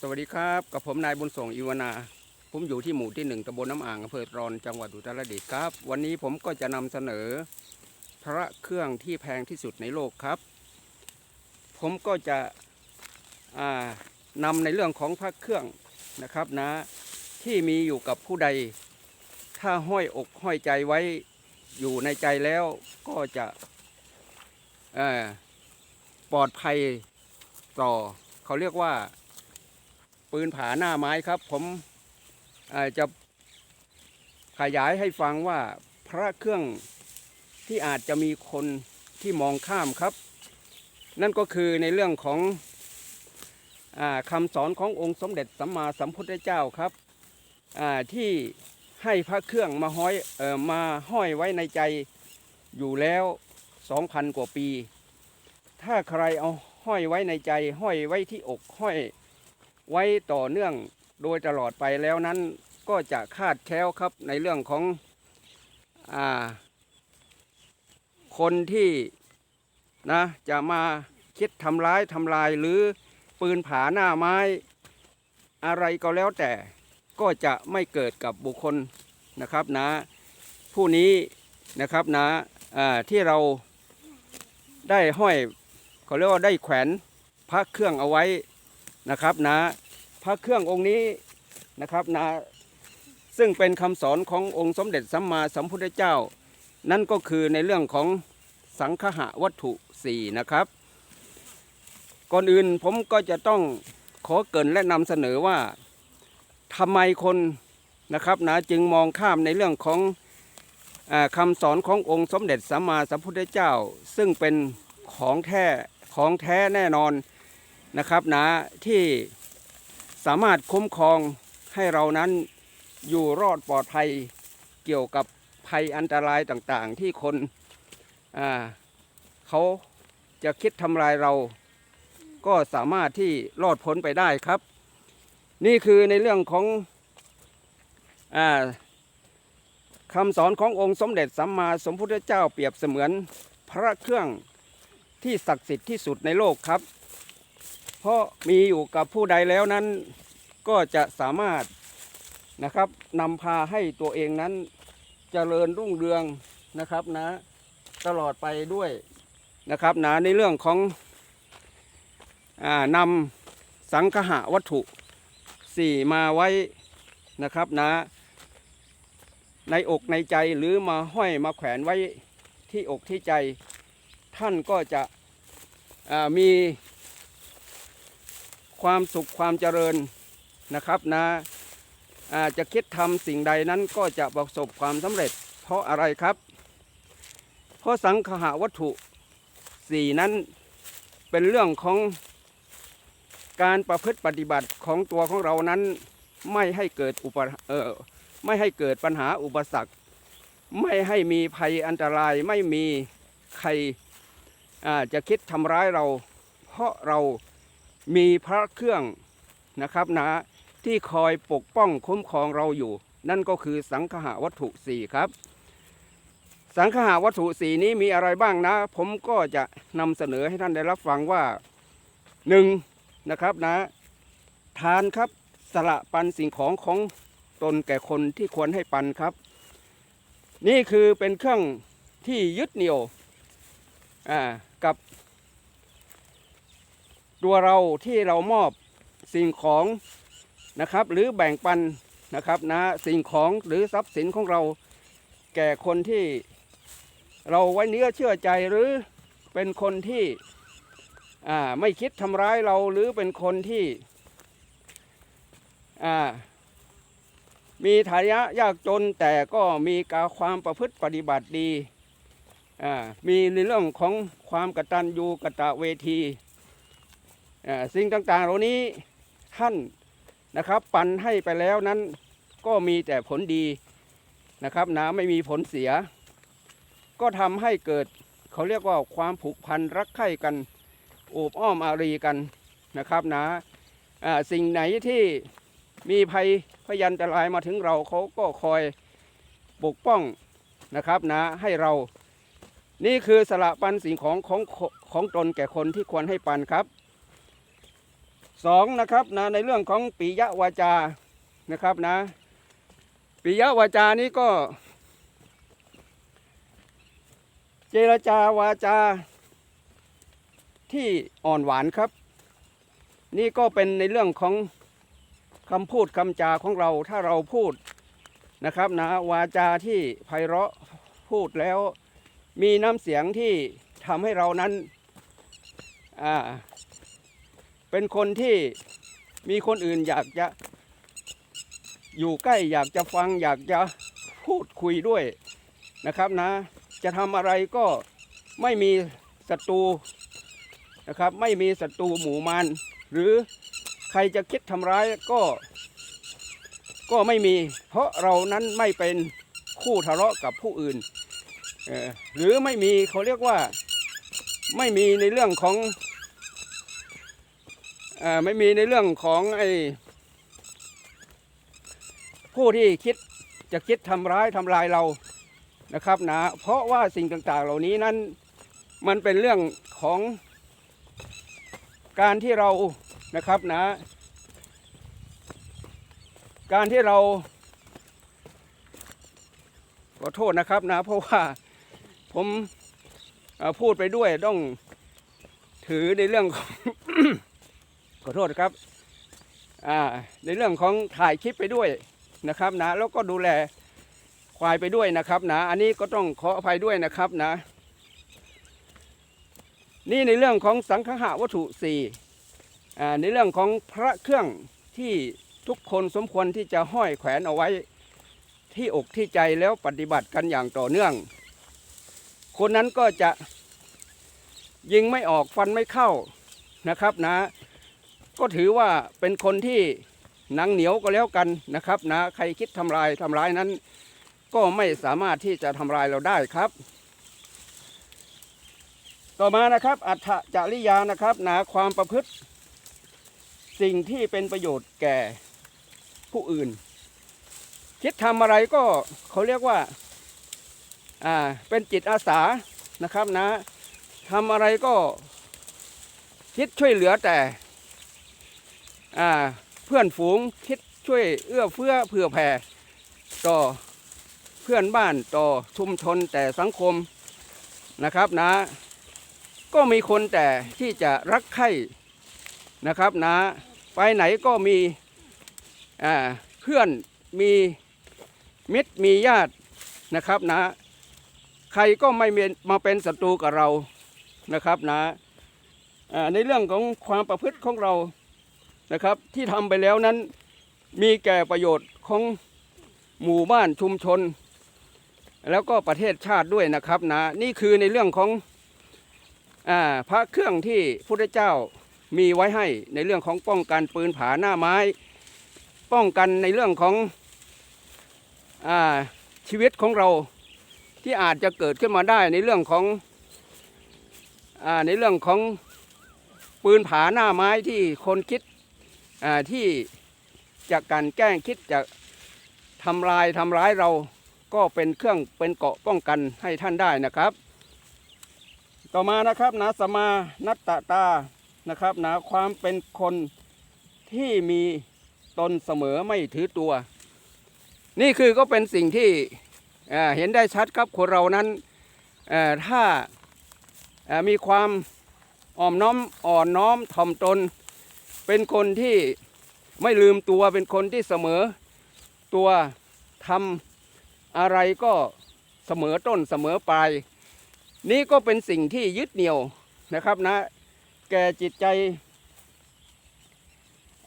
สวัสดีครับกับผมนายบุญส่งอิวนา ผมอยู่ที่หมู่ที่หนึ่งตำบลน้ำอ่างอำเภอตรอนจังหวัดอุตรดิตถ์ครับ วันนี้ผมก็จะนำเสนอ พระเครื่องที่แพงที่สุดในโลกครับ ผมก็จะอ่านำในเรื่องของพระเครื่องนะครับนะ ที่มีอยู่กับผู้ใด ถ้าห้อยอกห้อยใจไว้อยู่ในใจแล้วก็จะปลอดภัยต่อเขาเรียกว่า ปืนผาหน้าไม้ครับ ผมจะขยายให้ฟังว่าพระเครื่องที่อาจจะมีคนที่มองข้ามครับ นั่นก็คือในเรื่องของอคำสอนขององค์สมเด็จสัมมาสัมพุทธเจ้าครับที่ให้พระเครื่องมาห้อยออมาห้อยไว้ในใจอยู่แล้ว 2,000 กว่าปี ถ้าใครเอาห้อยไว้ในใจ ห้อยไว้ที่อกห้อย ไว้ต่อเนื่องโดยตลอดไปแล้วนั้นก็จะคาดแคล้วครับในเรื่องของอคนที่นะจะมาคิดทำร้ายทำลายหรือปืนผาหน้าไม้อะไรก็แล้วแต่ก็จะไม่เกิดกับบุคคลนะครับนะผู้นี้นะครับนะอ่าที่เราได้ห้อยเขาเรียกว่าได้แขวนพระเครื่องเอาไว้ นะครับนะพระเครื่ององค์นี้นะครับนะซึ่งเป็นคำสอนขององค์สมเด็จสัมมาสัมพุทธเจ้า นั่นก็คือในเรื่องของสังคหะวัตถุสี่นะครับ ก่อนอื่นผมก็จะต้องขอเกินและนำเสนอว่าทำไมคนนะครับนะจึงมองข้ามในเรื่องของอาคำสอนขององค์สมเด็จสัมมาสัมพุทธเจ้า ซึ่งเป็นของแท้ของแท้แน่นอน นะครับนะที่สามารถคุ้มครองให้เรานั้นอยู่รอดปลอดภัยเกี่ยวกับภัยอันตรายต่างๆ ที่คนเขาจะคิดทำลายเรา ก็สามารถที่รอดพ้นไปได้ครับ นี่คือในเรื่องของอคำสอนขององค์สมเด็จสัมมาสัมพุทธเจ้าเปรียบเสมือนพระเครื่องที่ศักดิ์สิทธิ์ที่สุดในโลกครับ เพราะมีอยู่กับผู้ใดแล้วนั้น ก็จะสามารถนะครับนำพาให้ตัวเองนั้นเจริญรุ่งเรืองนะครับนะตลอดไปด้วยนะครับนะในเรื่องของอนำสังคหะวัตถุสี่มาไว้นะครับนะในอกในใจหรือมาห้อยมาแขวนไว้ที่อกที่ใจ ท่านก็จะมี ความสุขความเจริญนะครับนะอาจะคิดทำสิ่งใดนั้นก็จะประสบความสำเร็จ เพราะอะไรครับ เพราะสังคหาวัตถุสี่นั้นเป็นเรื่องของการประพฤติปฏิบัติของตัวของเรานั้นไม่ให้เกิดอุปเออไม่ให้เกิดปัญหาอุปสรรค ไม่ให้มีภัยอันตรายไม่มีใครจะคิดทำร้ายเรา เพราะเรา มีพระเครื่องนะครับนะที่คอยปกป้องคุ้มครองเราอยู่ นั่นก็คือสังคหาวัตถุสี่ครับ สังคหาวัตถุสี่นี้มีอะไรบ้างนะ ผมก็จะนำเสนอให้ท่านได้รับฟังว่าหนึ่งนะครับนะ ทานครับสละปันสิ่งของของตนแก่คนที่ควรให้ปันครับ นี่คือเป็นเครื่องที่ยึดเหนี่ยวอ่ากับ ตัวเราที่เรามอบสิ่งของนะครับ หรือแบ่งปันนะครับนะสิ่งของหรือทรัพย์สินของเราแก่คนที่เราไว้เนื้อเชื่อใจหรือเป็นคนที่ไม่คิดทำร้ายเราหรือเป็นคนที่มีฐานะยากจนแต่ก็มีการความประพฤติปฏิบัติดี มีในเรื่องของความกตัญญูกะตะเวที สิ่งต่างๆ เหล่านี้ท่านนะครับ ปันให้ไปแล้วนั้นก็มีแต่ผลดีนะครับนะไม่มีผลเสีย ก็ทำให้เกิดเขาเรียกว่าความผูกพันรักใคร่กันโอบอ้อมอารีกันนะครับนะอ่าสิ่งไหนที่มีภัยพยันตรายมาถึงเราเขาก็คอยปกป้องนะครับนะให้เรา นี่คือสละปันสิ่งของของของตนแก่คนที่ควรให้ปันครับ สองนะครับนะในเรื่องของปิยวาจานะครับนะปิยวาจานี้ก็ เจรจาวาจาที่อ่อนหวานครับ นี่ก็เป็นในเรื่องของคำพูดคำจาของเราถ้าเราพูดนะครับนะวาจาที่ไพเราะพูดแล้ว มีน้ำเสียงที่ทำให้เรานั้นอ่า เป็นคนที่มีคนอื่นอยากจะอยู่ใกล้อยากจะฟังอยากจะพูดคุยด้วยนะครับนะ จะทำอะไรก็ไม่มีศัตรูนะครับ ไม่มีศัตรูหมู่มารหรือใครจะคิดทำร้ายก็ ก็ไม่มี เพราะเรานั้นไม่เป็นคู่ทะเลาะกับผู้อื่นหรือไม่มีเขาเรียกว่าไม่มีในเรื่องของ ไม่มีในเรื่องของไอ้ผู้ที่คิดจะคิดทำร้ายทำลายเรานะครับนะเพราะว่าสิ่งต่างๆ เหล่านี้นั้นมันเป็นเรื่องของการที่เรานะครับนะ การที่เราขอโทษนะครับนะ เพราะว่าผมพูดไปด้วยต้องถือในเรื่องของ ขอโทษครับในเรื่องของถ่ายคลิปไปด้วยนะครับนะแล้วก็ดูแลควายไปด้วยนะครับนะอันนี้ก็ต้องขออภัยด้วยนะครับนะ นี่ในเรื่องของสังฆะวัตถุสี่ในเรื่องของพระเครื่องที่ทุกคนสมควรที่จะห้อยแขวนเอาไว้ที่อกที่ใจแล้วปฏิบัติกันอย่างต่อเนื่อง คนนั้นก็จะยิงไม่ออกฟันไม่เข้านะครับนะ ก็ถือว่าเป็นคนที่หนังเหนียวก็แล้วกันนะครับนะใครคิดทำลายทำร้ายนั้น ก็ไม่สามารถที่จะทำลายเราได้ครับ ต่อมานะครับอัฏฐจริยานะครับนาความประพฤติ สิ่งที่เป็นประโยชน์แก่ผู้อื่น คิดทำอะไรก็เขาเรียกว่าอ่าเป็นจิตอาสานะครับนะทำอะไรก็คิดช่วยเหลือแต่ เพื่อนฝูงคิดช่วยเอื้อเฟื้อเผื่อแผ่ต่อเพื่อนบ้านต่อชุมชนแต่สังคมนะครับนะ ก็มีคนแต่ที่จะรักใคร่นะครับนะ ไปไหนก็มีเพื่อนมีมิตรมีญาตินะครับนะ ใครก็ไม่มาเป็นศัตรูกับเรานะครับนะอ่าในเรื่องของความประพฤติของเรา นะครับ ที่ทำไปแล้วนั้นมีแก่ประโยชน์ของหมู่บ้านชุมชน แล้วก็ประเทศชาติด้วยนะครับนะนี่คือในเรื่องของอพระเครื่องที่พระเจ้ามีไว้ให้ในเรื่องของป้องกันปืนผาหน้าไม้ ป้องกันในเรื่องของอชีวิตของเราที่อาจจะเกิดขึ้นมาได้ในเรื่องของอในเรื่องของปืนผาหน้าไม้ที่คนคิด ที่จะกลันแกล้งคิดจะทำลายทำร้ายเราก็เป็นเครื่องเป็นเกราะป้องกันให้ท่านได้นะครับ ต่อมานะครับนะสมานัตตตานะครับนะความเป็นคนที่มีตนเสมอไม่ถือตัว นี่คือก็เป็นสิ่งที่เห็นได้ชัดครับคนเรานั้นถ้ามีความอ่อมน้อมอ่อนน้อมถ่อมตน เป็นคนที่ไม่ลืมตัวเป็นคนที่เสมอตัวทำอะไรก็เสมอต้นเสมอปลาย นี่ก็เป็นสิ่งที่ยึดเหนี่ยวนะครับนะ แก่จิตใจ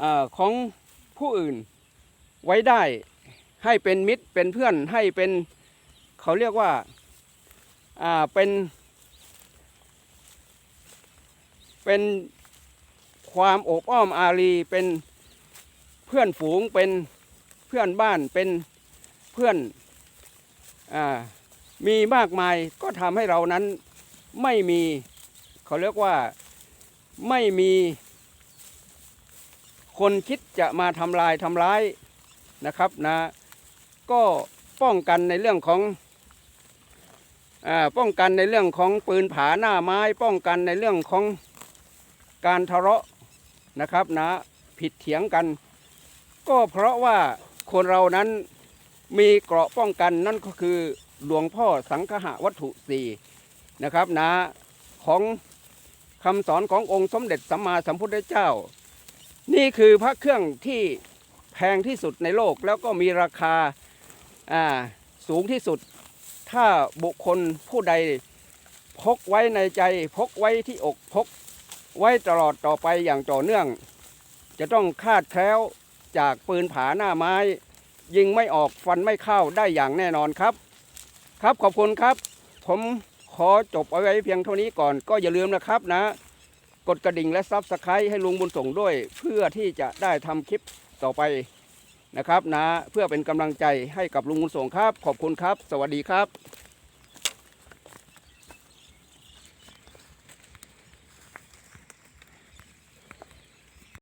อของผู้อื่นไว้ได้ให้เป็นมิตรเป็นเพื่อนให้เป็นเขาเรียกว่าอ่าเป็น เป็น ความโอบอ้อมอารีเป็นเพื่อนฝูงเป็นเพื่อนบ้านเป็นเพื่อนอมีมากมายก็ทำให้เรานั้นไม่มีเขาเรียกว่าไม่มีคนคิดจะมาทำลายทำร้ายนะครับนะ ก็ป้องกันในเรื่องของอป้องกันในเรื่องของปืนผาหน้าไม้ ป้องกันในเรื่องของการทะเลาะ นะครับนะผิดเถียงกัน ก็เพราะว่าคนเรานั้นมีเกราะป้องกันนั่นก็คือหลวงพ่อสังฆะวัตถุสี่นะครับนะของคำสอนขององค์สมเด็จสัมมาสัมพุทธเจ้า นี่คือพระเครื่องที่แพงที่สุดในโลกแล้วก็มีราคาอ่าสูงที่สุด ถ้าบุคคลผู้ใดพกไว้ในใจพกไว้ที่อกพก ไว้ตลอดต่อไปอย่างต่อเนื่อง จะต้องคาดแคล้ว จากปืนผาหน้าไม้ ยิงไม่ออกฟันไม่เข้าได้อย่างแน่นอนครับ ครับขอบคุณครับ ผมขอจบเอาไว้เพียงเท่านี้ก่อนก็อย่าลืมนะครับนะ กดกระดิ่งและซับสไครต์ให้ลุงบุญส่งด้วย เพื่อที่จะได้ทำคลิปต่อไปนะครับนะเพื่อเป็นกำลังใจให้กับลุงบุญส่งครับ ขอบคุณครับ สวัสดีครับ